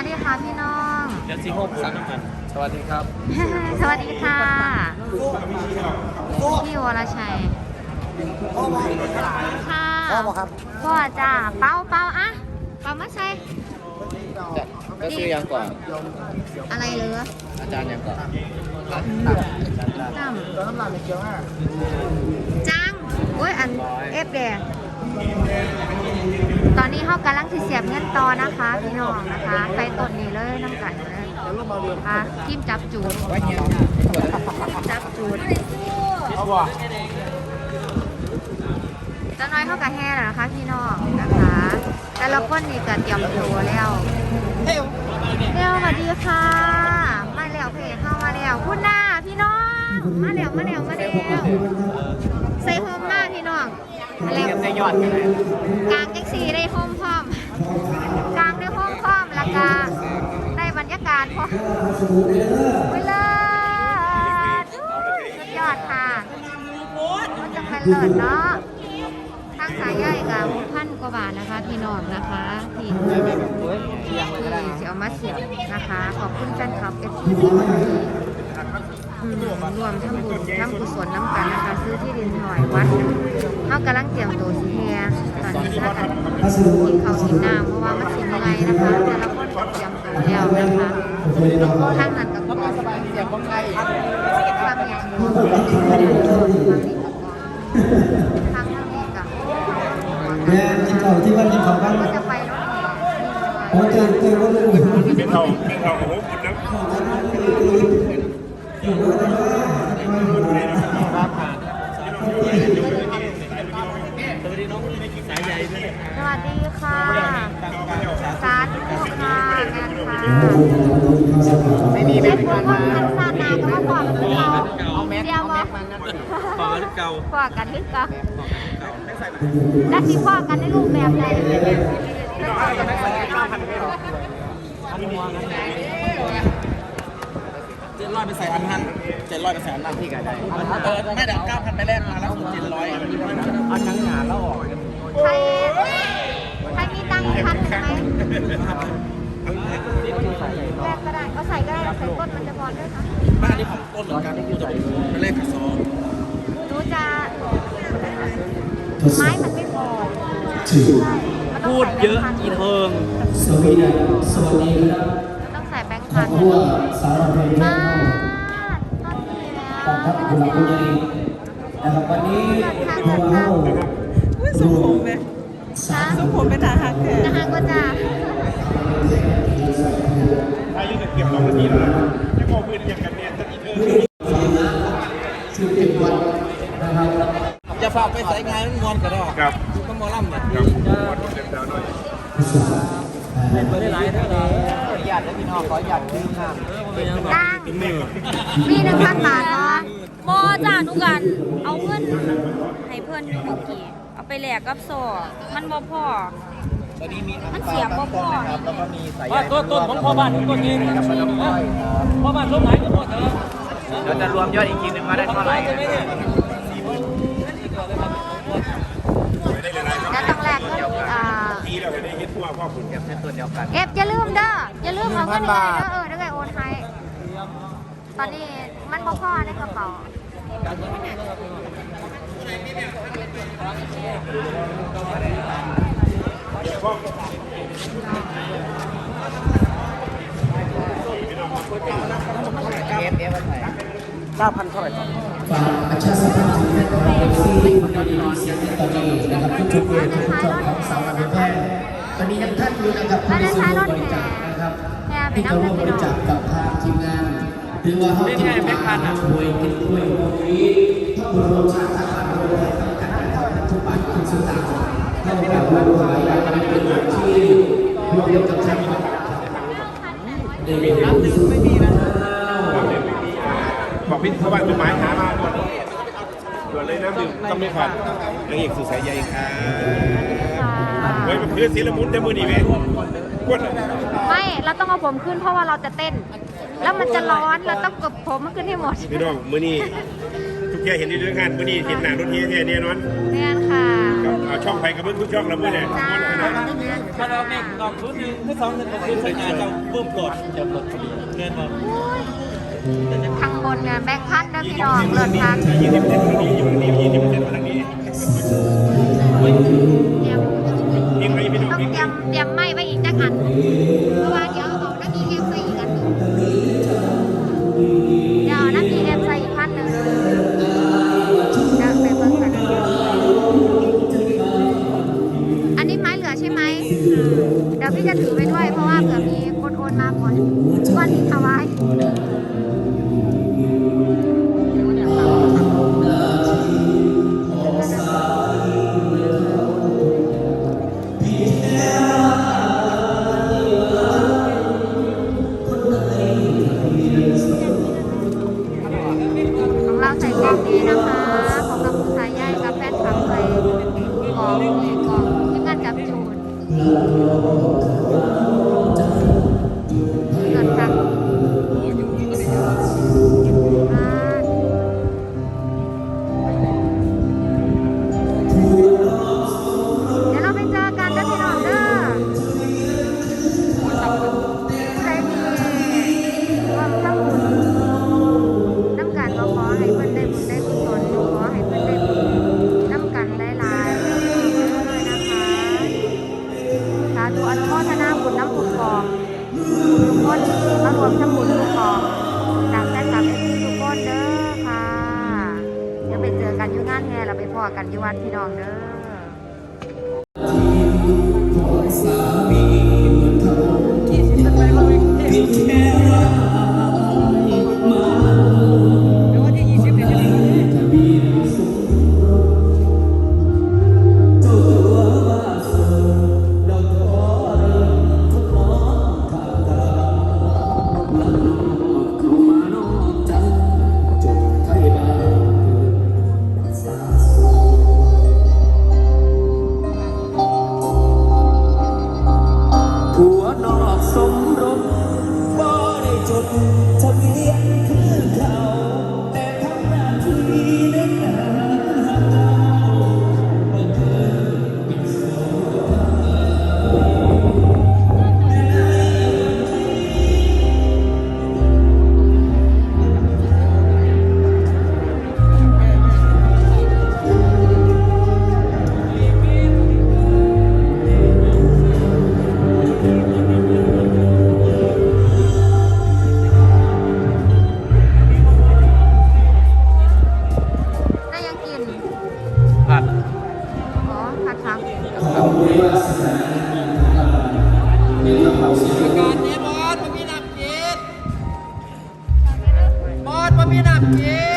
วัสดีค่ะพี่น้อง เดี๋ยวซีโฮมสั่งน้ำมันสวัสดีครับ สวัสดีค่ะ พี่วรชัยค่ะพ่อบอกครับพ่อจ้าเป้าเป้าอะเป้ามาใช่จะก็ซื้อยังก่อนอะไรเหลืออาจารย์ยังก่อนน้ตัวน้ำลายเป็นเกี๊ยวห้าำจังโอ้ยอันเอฟแดง ตอนนี้เขากำลังที่เสียบเงินต่อนะคะ พี่น้องนะคะ ไปต้นนี้เลยน้ำกันเลยเดี๋ยวลงมาเรียนค่ะทีมจับจูดไว้เงี้ยจับจูดเอาบ่จะน้อยเท่ากับแห่แล้วนะคะ พี่น้องนะคะ แต่ละคนนี่ก็เตรียมตัวแล้วเฮ้ยเร็วสวัสดีค่ะ มาแล้วเพจเข้ามาแล้วคุณหน้าพี่น้อง มาแล้วมาแล้วมาแล้วใส่โฮมมากพี่น้องมาแล้วในยอดกันเลยกลางแท็ก ซี่ได้โฮมพร้อมกลางได้โฮมพร้อมแล้วก็ได้บรรยากาศพ้อมเลยสุดยอดค่ะมันจะเป็นเลิศเนาะทางสายย่อยกับพันกว่าบาทนะคะพี่น้องนะคะที่ที่เสียวมาเสียบนะคะ ขอบคุณแฟนคลับเอฟซีที่ รวมทั้งบุญทั้งกุศลน้ำกันนะคะซื้อที่ดินหน่อยวัดเขากำลังเตรียมตัวสีแฮตอนนี้ถ้ากันกินข้าวกินน้ำเพราะว่ามันสิเหนื่อยนะคะ แต่ละคนก็เตรียมตัวแล้วนะคะทางนั้นก็สบายเสียงบ้างไงความอย่างทางนี้กับแม่ที่เก่าที่บ้านที่เขาบ้านก็จะไปรถแห่โอ้เจอเจอรถเลยเป็นเท่าเป็นเท่าโอ้โหคุณนะสวัสดีค่ะ สาธุค่ะแม่ค่ะ ไม่มีไม่พวกว่ามันสาดนาก็มาบอกกันเราเดียวบอกต่อเก่าพอกันหรือเปล่าแล้วที่พ่อกันในรูปแบบไหนเจ็ดร้อยไปใส่อันพันเจ็ดร้อยไปใส่อันพันที่กันได้ไม่เดี๋ยวเก้าพันไปแลกมาแล้วเจ็ดร้อยอันทั้งงานแล้วออกใครใครมีตังค์พันไหม กก็ได้เอาใส่ก็ได้ใส่ก้นมันจะบอลด้วยค่ะบ้านนี้ของต้นเหมือนกันที่จะไปแลกกับซองหนูจะทดสอไม้บมันไม่พอถือใช่มันต้องพูดใส่เยอะแบงค์พันอีเทิงสวีเดนสวัสดีครับต้องใส่แบงค์ขอพับนคุณสารเพลงแม่มาเข้าตอนนี้แล้วขอบคุณคุณใหญ่นะครับวันนี้ตัวเข้ารวมฮะทรงผมเป็นทหารแขกนะคะก็จะใครยังเก็บสองทีแล้วยังมองมืออย่างกันเนี่ยจะอีกเธอสิบเอ็ดวันนะครับอย่าฝากไปใส่งานงอนกระดอครับก็มอล่ำเนี่ยครับวันเต็มดาวหน่อยทดสอบไม่ได้หลายเท่าไหร่ขออนุญาตแล้วพี่น้องขออนุญาตซื้อข้ามตั้งมือมีหนึ่งพันบาทเนาะบอจ้าทุกัน เอาเงินให้เพื่อนอยู่เมื่อกี้ เอาไปแลกกับโซ่มันบ่พอ ตอนนี้มีมันเสียงบ่พอครับแล้วก็มีสายว่าต้นต้นของพ่อบ้านต้นนี้นะครับพ่อบ้านต้นไหนก็พ่อเถอะเดี๋ยวจะรวมยอดอีกทีหนึ่งว่าได้เท่าไหร่ใช่ไหมเนี่ยไม่ได้เลยนะแล้วต้องแลกเงินอ่าทีเราไม่ได้ยึดทั่วพ่อคุณเก็บเป็นตัวเดียวกัน เอฟอย่าลืมเด้ออย่าลืมเอาเงินให้เด้อเออเดี๋ยวไงโอนให้ตอนนี้มันบ่พอในกระเป๋า เอฟเอฟอะไรฝากประชาสัมพันธ์ถึงแฟนคลับเอฟซีคนดีๆเสียงในตอนนี้นะครับทุกจุดเลยทุกช่องของสาวน้ำแพร่ตอนนี้ยังท่านอยู่นะครับผู้ที่สะดวกบริจาคนะครับที่เขาร่วมบริจาคกับทางทีมงานหรือว่าเขาจะมาช่วยติดช่วยตรงนี้ทั้งบรมชาติทหารบริษัททั้งการทำทุกบาททุกสตางค์ เข้าแบบว่าหลายอย่างเป็นหลักที่รวมกับทางเด็กๆรับหนึ่งไม่มีนะบอกพี่เขาว่าต้นไม้หามาด่วนด่วนเลยน้ำดื่มต้องไม่ขาดนางเอกสุดสายใยค่ะเฮ้ยมันคือศิลมุนแต่มือนี่เว้ยกดไม่เราต้องเอาผมขึ้นเพราะว่าเราจะเต้น แล้วมันจะร้อนเราต้องกดผมมันขึ้นให้หมดพี่น้องมือนี่ทุกแกเห็นดีด้วยกันมือนี่เห็นหน้ารถเฮียแท้แน่นอนเนี่ยค่ะครับเอาช่องไปกับเพื่อนทุกช่องแล้วเพื่อเนี่ยจ้าถ้าเราเมฆดอกชุดหนึ่งที่สองหนึ่งของคุณสัญญาจะเพิ่มกดจะปลดเงินมาข้างบนเนี่ยแบงค์พันนะพี่น้องเลิศพันยี่สิบเจ็ดวันนี้ยี่สิบยี่สิบเจ็ดวันนี้เตรียมยิงไปพี่น้องต้องเตรียมเตรียมไม้ไว้อีกจักอัน กล่องนี้กล่องที่งานจับจูน ธุอนุโมทนาบุญน้ำบุญกองทุกคนมารวมทำบุญทุกกองจากแฟนคลับเอฟซีทุกคนเด้อค่ะเดี๋ยวไปเจอกันอยู่งานแห่เราไปพอกันอยู่วัดพี่น้องเด้อ จะเบียนคือเขา caminar a pie.